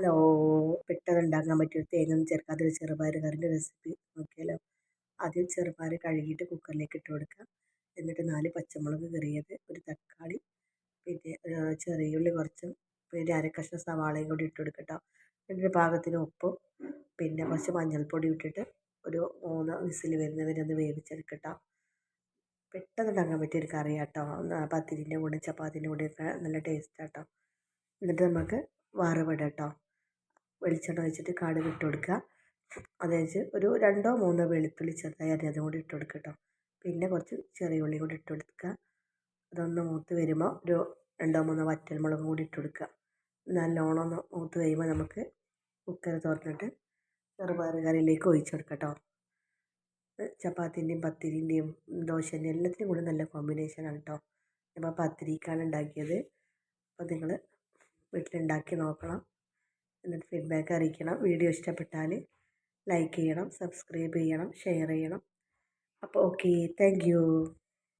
Hello പെട്ടെന്ന് ഉണ്ടാക്കാൻ പറ്റിയ തേങ്ങയൊന്നും ചേർക്കാതെ ഒരു ചെറുപയർ കറിന്റെ റെസിപ്പി നോക്കിയാലോ? ആദ്യം ചെറുപയർ കഴുകിയിട്ട് കുക്കറിലേക്ക് ഇട്ട് കൊടുക്കുക. എന്നിട്ട് നാല് പച്ചമുളക് കീറിയത് ഒരു തക്കാളി പിന്നെ ചെറിയ ഉള്ളി കുറച്ചും പിന്നെ അര കഷ്ണം സവാളയും കൂടി ഇട്ട് കൊടുക്കട്ടോ എന്നിട്ട് പാകത്തിന് ഉപ്പും പിന്നെ കുറച്ച് മഞ്ഞൾപ്പൊടി ഇട്ടിട്ട് ഒരു മൂന്ന് വിസിൽ വരുന്നവരെ ഒന്ന് വേവിച്ചെടുക്കട്ടോ കേട്ടോ പെട്ടെന്ന് ഉണ്ടാക്കാൻ പറ്റിയൊരു കറി കേട്ടോ പത്തിരിന്റെ കൂടെ ചപ്പാത്തിന്റെ കൂടെയൊക്കെ നല്ല ടേസ്റ്റ് കേട്ടോ എന്നിട്ട് നമുക്ക് വറവിടാം കേട്ടോ വെളിച്ചെണ്ണ ഒഴിച്ചിട്ട് കടുക് ഇട്ട് കൊടുക്കുക. അത് കഴിഞ്ഞ് ഒരു രണ്ടോ മൂന്നോ വെളുത്തുള്ളി ചെറുതായി അരിഞ്ഞതും കൂടി ഇട്ട് കൊടുക്കുക കേട്ടോ. പിന്നെ കുറച്ച് ചെറിയ ഉള്ളി കൂടി ഇട്ട് കൊടുക്കുക. അതൊന്ന് മൂത്ത് വരുമ്പോൾ ഒരു രണ്ടോ മൂന്നോ വറ്റൽമുളകും കൂടി ഇട്ട് കൊടുക്കുക. നല്ലോണം ഒന്ന് മൂത്ത് കഴിയുമ്പോൾ നമുക്ക് കുക്കർ തുറന്നിട്ട് ചെറുപയർ കറിയിലേക്ക് ഒഴിച്ച് കൊടുക്കുക കേട്ടോ. ചപ്പാത്തിന്റെയും പത്തിരിന്റെയും ദോശേന്റെയും എല്ലാത്തിനും കൂടി നല്ല കോമ്പിനേഷൻ ആണ് കേട്ടോ. ഇപ്പോൾ പത്തിരിക്കാണ് ഉണ്ടാക്കിയത്. അപ്പോൾ നിങ്ങൾ വീട്ടിലുണ്ടാക്കി നോക്കണം. എന്നിട്ട് ഫീഡ്ബാക്ക് അറിയിക്കണം. വീഡിയോ ഇഷ്ടപ്പെട്ടാൽ ലൈക്ക് ചെയ്യണം സബ്സ്ക്രൈബ് ചെയ്യണം ഷെയർ ചെയ്യണം. അപ്പോൾ ഓക്കെ താങ്ക്